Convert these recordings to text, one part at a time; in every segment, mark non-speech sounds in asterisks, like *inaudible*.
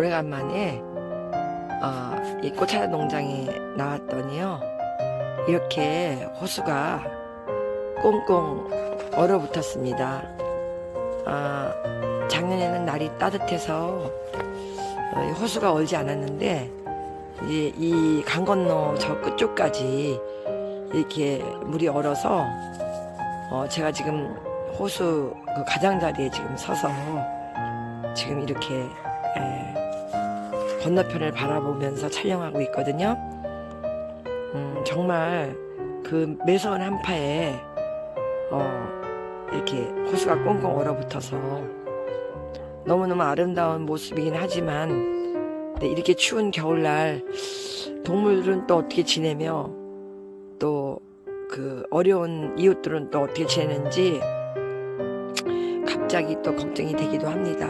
오래간만에 어, 이 꽃차려 농장에 나왔더니요. 이렇게 호수가 꽁꽁 얼어붙었습니다. 아, 작년에는 날이 따뜻해서 어, 이 호수가 얼지 않았는데 이제 이 강 건너 저 끝쪽까지 이렇게 물이 얼어서 어, 제가 지금 호수 그 가장자리에 지금 서서 지금 이렇게 에, 건너편을 바라보면서 촬영하고 있거든요. 음, 정말 그 매서운 한파에 어, 이렇게 호수가 꽁꽁 얼어붙어서 너무너무 아름다운 모습이긴 하지만 네, 이렇게 추운 겨울날 동물들은 또 어떻게 지내며 또 그 어려운 이웃들은 또 어떻게 지내는지 갑자기 또 걱정이 되기도 합니다.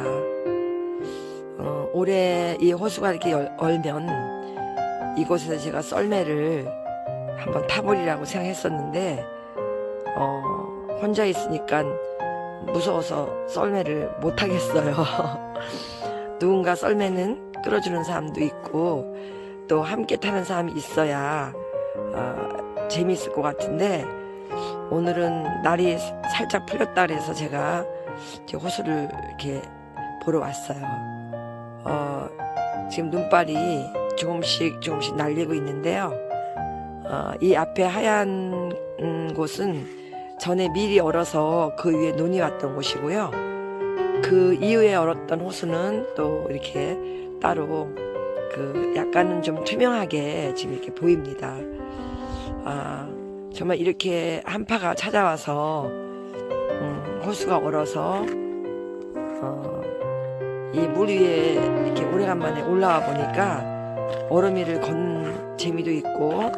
어, 올해 이 호수가 이렇게 열- 얼면 이곳에서 제가 썰매를 한번 타보리라고 생각했었는데 어, 혼자 있으니까 무서워서 썰매를 못 하겠어요. *laughs* 누군가 썰매는 끌어주는 사람도 있고 또 함께 타는 사람이 있어야 어, 재미있을 것 같은데 오늘은 날이 살짝 풀렸다 그래서 제가 호수를 이렇게 보러 왔어요. 어, 지금 눈발이 조금씩 조금씩 날리고 있는데요. 어, 이 앞에 하얀 음, 곳은 전에 미리 얼어서 그 위에 눈이 왔던 곳이고요. 그 이후에 얼었던 호수는 또 이렇게 따로 그 약간은 좀 투명하게 지금 이렇게 보입니다. 아, 정말 이렇게 한파가 찾아와서 음, 호수가 얼어서 어, 이 물 위에 이렇게 오래간만에 올라와 보니까 얼음 위를 걷는 재미도 있고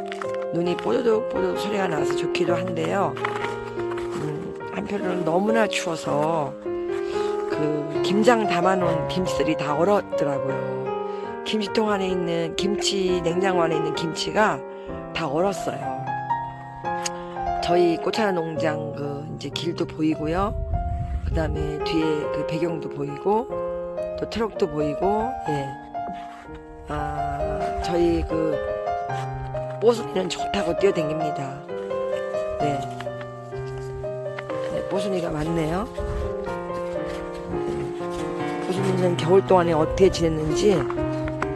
눈이 뽀드득 뽀드득 소리가 나서 좋기도 한데요. 음, 한편으로는 너무나 추워서 그 김장 담아놓은 김치들이 다 얼었더라고요. 김치통 안에 있는 김치 냉장고 안에 있는 김치가 다 얼었어요. 저희 꽃차나 농장 그 이제 길도 보이고요. 그 다음에 뒤에 그 배경도 보이고 또 트럭도 보이고 예. 아 저희 그 뽀순이는 좋다고 뛰어댕깁니다. 네. 네, 뽀순이가 많네요. 뽀순이는 겨울 동안에 어떻게 지냈는지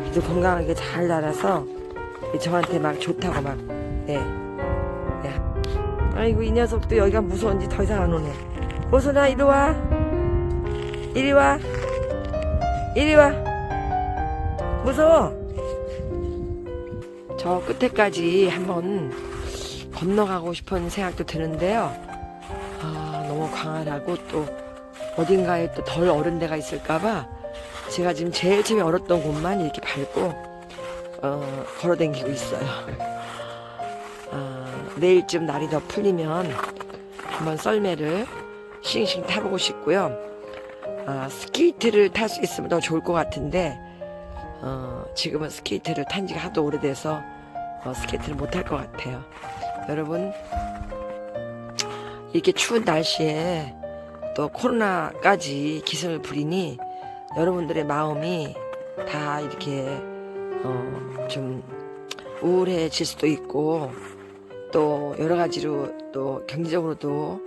아주 건강하게 잘 날아서 저한테 막 좋다고 막 네. 네. 아이고 이 녀석도 여기가 무서운지 더 이상 안 오네. 뽀순아 이리 와. 이리 와. 이리 와. 무서워. 저 끝에까지 한번 건너가고 싶은 생각도 드는데요. 아, 너무 광활하고 또 어딘가에 또 덜 얼은 데가 있을까봐 제가 지금 제일 처음에 얼었던 곳만 이렇게 밟고 어, 걸어다니고 있어요. 아, 내일쯤 날이 더 풀리면 한번 썰매를 싱싱 타보고 싶고요. 아, 스케이트를 탈 수 있으면 더 좋을 것 같은데 어, 지금은 스케이트를 탄 지가 하도 오래돼서 어, 스케이트를 못 할 것 같아요. 여러분 이렇게 추운 날씨에 또 코로나까지 기승을 부리니 여러분들의 마음이 다 이렇게 어, 좀 우울해질 수도 있고 또 여러 가지로 또 경제적으로도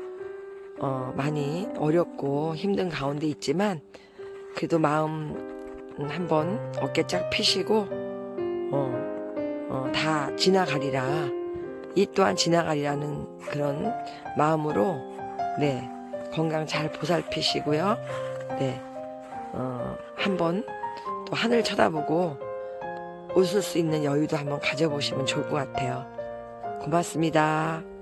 어, 많이 어렵고 힘든 가운데 있지만 그래도 마음 한번 어깨 쫙 펴시고 어, 어, 다 지나가리라. 이 또한 지나가리라는 그런 마음으로 네 건강 잘 보살피시고요. 네 어, 한번 또 하늘 쳐다보고 웃을 수 있는 여유도 한번 가져보시면 좋을 것 같아요. 고맙습니다.